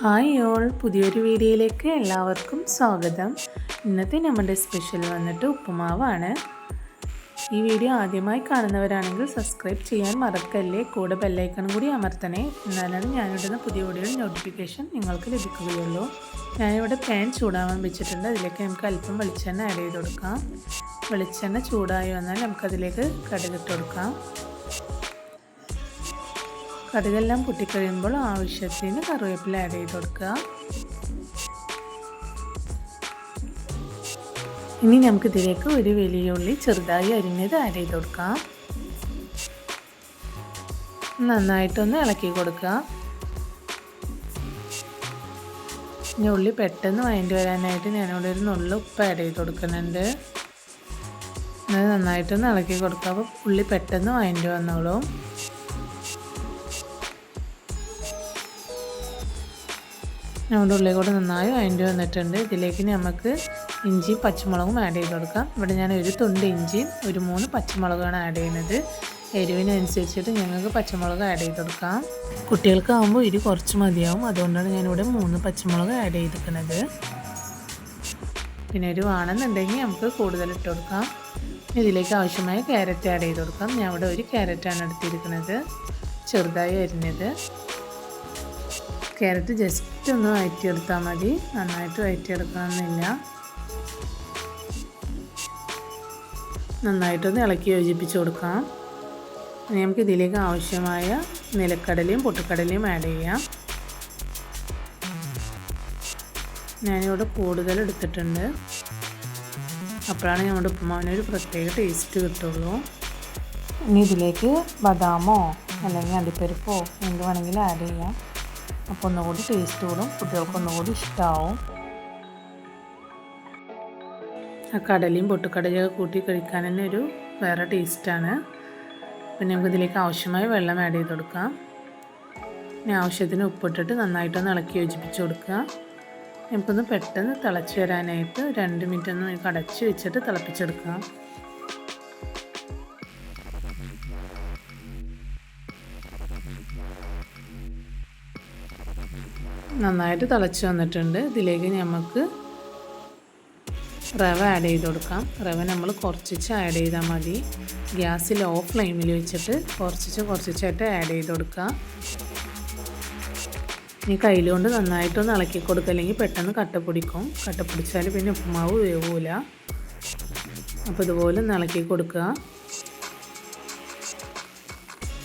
Hi all പുതിയൊരു വീഡിയോയിലേക്ക് എല്ലാവർക്കും സ്വാഗതം. ഇന്നത്തെ നമ്മുടെ സ്പെഷ്യൽ വന്നിട്ട് ഉപ്പുമാവാണ്. ഈ വീഡിയോ ആദ്യമായി കാണുന്നവരാണെങ്കിൽ സബ്സ്ക്രൈബ് ചെയ്യാൻ മറക്കല്ലേ? കൂടെ ബെല്ലൈക്കൺ കൂടി അമർത്തണേ. എന്നാലാണ് ഞാനിടുന്ന പുതിയ വീഡിയോയുടെ നോട്ടിഫിക്കേഷൻ നിങ്ങൾക്ക് ലഭിക്കുകയുള്ളൂ. ഞാനിവിടെ പാൻ ചൂടാവാൻ വെച്ചിട്ടുണ്ട്. അതിലേക്ക് നമുക്ക് അല്പം വെളിച്ചെണ്ണ ആഡ് ചെയ്ത് കൊടുക്കാം. വെളിച്ചെണ്ണ ചൂടായി വന്നാൽ നമുക്കതിലേക്ക് കടുകിട്ട് കൊടുക്കാം. കടുകെല്ലാം പൊട്ടിക്കഴിയുമ്പോൾ ആവശ്യത്തിന് കറിവേപ്പില ആഡ് ചെയ്ത് കൊടുക്കുക. ഇനി നമുക്ക് ഇതിലേക്ക് ഒരു വലിയ ഉള്ളി ചെറുതായി അരിഞ്ഞത് ആഡ് ചെയ്ത് കൊടുക്കാം നന്നായിട്ടൊന്ന് ഇളക്കി കൊടുക്കുക. ഇനി ഉള്ളി പെട്ടെന്ന് വഴണ്ടി വരാനായിട്ട് ഞാനിവിടെ ഒരു നുള്ളു ഉപ്പ് ആഡ് ചെയ്ത് കൊടുക്കുന്നുണ്ട്. അത് നന്നായിട്ടൊന്ന് ഇളക്കി കൊടുക്കുക. അപ്പോൾ ഉള്ളി പെട്ടെന്ന് വഴണ്ടി വന്നോളും. നമ്മുടെ ഉള്ളിൽ കൂടെ നന്നായി വഴണ്ടി വന്നിട്ടുണ്ട്. ഇതിലേക്ക് നമുക്ക് ഇഞ്ചി പച്ചമുളകും ആഡ് ചെയ്ത് കൊടുക്കാം. ഇവിടെ ഞാൻ ഒരു തുണ്ട് ഇഞ്ചിയും ഒരു മൂന്ന് പച്ചമുളകാണ് ആഡ് ചെയ്യുന്നത്. എരിവിനനുസരിച്ചിട്ട് ഞങ്ങൾക്ക് പച്ചമുളക് ആഡ് ചെയ്ത് കൊടുക്കാം. കുട്ടികൾക്കാകുമ്പോൾ ഇരി കുറച്ച് മതിയാവും. അതുകൊണ്ടാണ് ഞാനിവിടെ മൂന്ന് പച്ചമുളക് ആഡ് ചെയ്തിരിക്കുന്നത്. പിന്നെ ഒരു വേണമെന്നുണ്ടെങ്കിൽ നമുക്ക് കൂടുതൽ ഇട്ട് കൊടുക്കാം. ഇതിലേക്ക് ആവശ്യമായ ക്യാരറ്റ് ആഡ് ചെയ്ത് കൊടുക്കാം. ഞാൻ ഇവിടെ ഒരു ക്യാരറ്റാണ് എടുത്തിരിക്കുന്നത്. ചെറുതായി അരിഞ്ഞത്. ക്യാരറ്റ് ജസ്റ്റ് ഒന്ന് വയറ്റിയെടുത്താൽ മതി. നന്നായിട്ട് വയറ്റിയെടുക്കണമെന്നില്ല. നന്നായിട്ടൊന്ന് ഇളക്കി യോജിപ്പിച്ച് കൊടുക്കാം. ഇനി നമുക്ക് ഇതിലേക്ക് ആവശ്യമായ നിലക്കടലയും പൊട്ടുക്കടലയും ആഡ് ചെയ്യാം. ഞാനിവിടെ കൂടുതൽ എടുത്തിട്ടുണ്ട്. അപ്പോഴാണ് നമ്മുടെ ഉപ്പുമാവിനൊരു പ്രത്യേക ടേസ്റ്റ് കിട്ടുള്ളൂ. ഇനി ഇതിലേക്ക് ബദാമോ അല്ലെങ്കിൽ അണ്ടിപ്പരിപ്പോ എന്ത് വേണമെങ്കിലും ആഡ് ചെയ്യാം. അപ്പോൾ ഒന്നുകൂടി ടേസ്റ്റ് കൂടും. കുട്ടികൾക്ക് ഒന്നുകൂടി ഇഷ്ടമാവും ആ കടലയും പൊട്ടുക്കടലയൊക്കെ കൂട്ടി കഴിക്കാൻ തന്നെ ഒരു വേറെ ടേസ്റ്റാണ് പിന്നെ നമുക്ക് ഇതിലേക്ക് ആവശ്യമായ വെള്ളം ആഡ് ചെയ്ത് കൊടുക്കാം. പിന്നെ ആവശ്യത്തിന് ഉപ്പിട്ടിട്ട് നന്നായിട്ടൊന്ന് ഇളക്കി യോജിപ്പിച്ച് കൊടുക്കുക. നമുക്കൊന്ന് പെട്ടെന്ന് തിളച്ച് വരാനായിട്ട് രണ്ട് മിനിറ്റ് ഒന്ന് അടച്ച് വെച്ചിട്ട് തിളപ്പിച്ചെടുക്കാം നന്നായിട്ട് തിളച്ച് വന്നിട്ടുണ്ട്. ഇതിലേക്ക് നമുക്ക് റവ ആഡ് ചെയ്ത് കൊടുക്കാം. റവ നമ്മൾ കുറച്ചിച്ച് ആഡ് ചെയ്താൽ മതി. ഗ്യാസ് ലോ ഫ്ലെയിമിൽ വെച്ചിട്ട് കുറച്ചിച്ച് കുറച്ചിച്ചായിട്ട് ആഡ് ചെയ്ത് കൊടുക്കാം. ഇനി കയ്യിലുകൊണ്ട് നന്നായിട്ടൊന്ന് ഇളക്കി കൊടുക്കുക അല്ലെങ്കിൽ പെട്ടെന്ന് കട്ട പിടിക്കും. കട്ട പിടിച്ചാൽ പിന്നെ ഉപ്പുമാവ് വേവൂല. അപ്പോൾ ഇതുപോലെ ഒന്ന് ഇളക്കി കൊടുക്കുക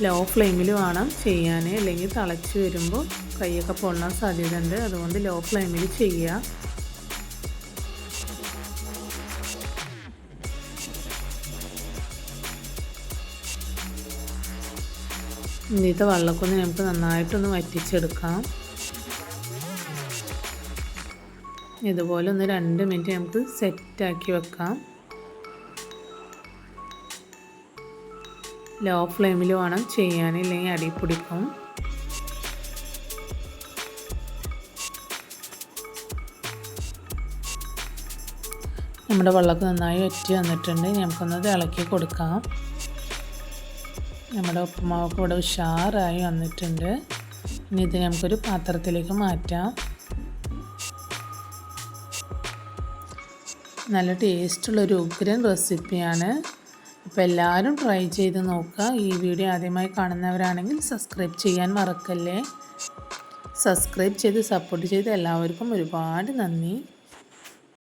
ലോ ഫ്ലെയിമിൽ വേണം ചെയ്യാൻ അല്ലെങ്കിൽ തിളച്ച് വരുമ്പോൾ കൈയൊക്കെ പൊള്ളാൻ സാധ്യതയുണ്ട്. അതുകൊണ്ട് ലോ ഫ്ലെയിമിൽ ചെയ്യുക. ഇന്നത്തെ വെള്ളക്കൊന്ന് നമുക്ക് നന്നായിട്ടൊന്ന് വറ്റിച്ചെടുക്കാം. ഇതുപോലെ ഒന്ന് രണ്ട് മിനിറ്റ് നമുക്ക് സെറ്റാക്കി വെക്കാം. ലോ ഫ്ലെയിമിൽ വേണം ചെയ്യാൻ ഇല്ലെങ്കിൽ അടി പിടിക്കും. നമ്മുടെ വെള്ളമൊക്കെ നന്നായി വറ്റി വന്നിട്ടുണ്ട്. നമുക്കൊന്ന് ഇളക്കി കൊടുക്കാം. നമ്മുടെ ഉപ്പുമാവൊക്കെ ഇവിടെ ഉഷാറായി വന്നിട്ടുണ്ട്. ഇനി ഇത് നമുക്കൊരു പാത്രത്തിലേക്ക് മാറ്റാം. നല്ല ടേസ്റ്റുള്ളൊരു ഉഗ്രൻ റെസിപ്പിയാണ് അപ്പോൾ എല്ലാവരും ട്രൈ ചെയ്ത് നോക്കുക. ഈ വീഡിയോ ആദ്യമായി കാണുന്നവരാണെങ്കിൽ സബ്സ്ക്രൈബ് ചെയ്യാൻ മറക്കല്ലേ. സബ്സ്ക്രൈബ് ചെയ്ത് സപ്പോർട്ട് ചെയ്ത് എല്ലാവർക്കും ഒരുപാട് നന്ദി.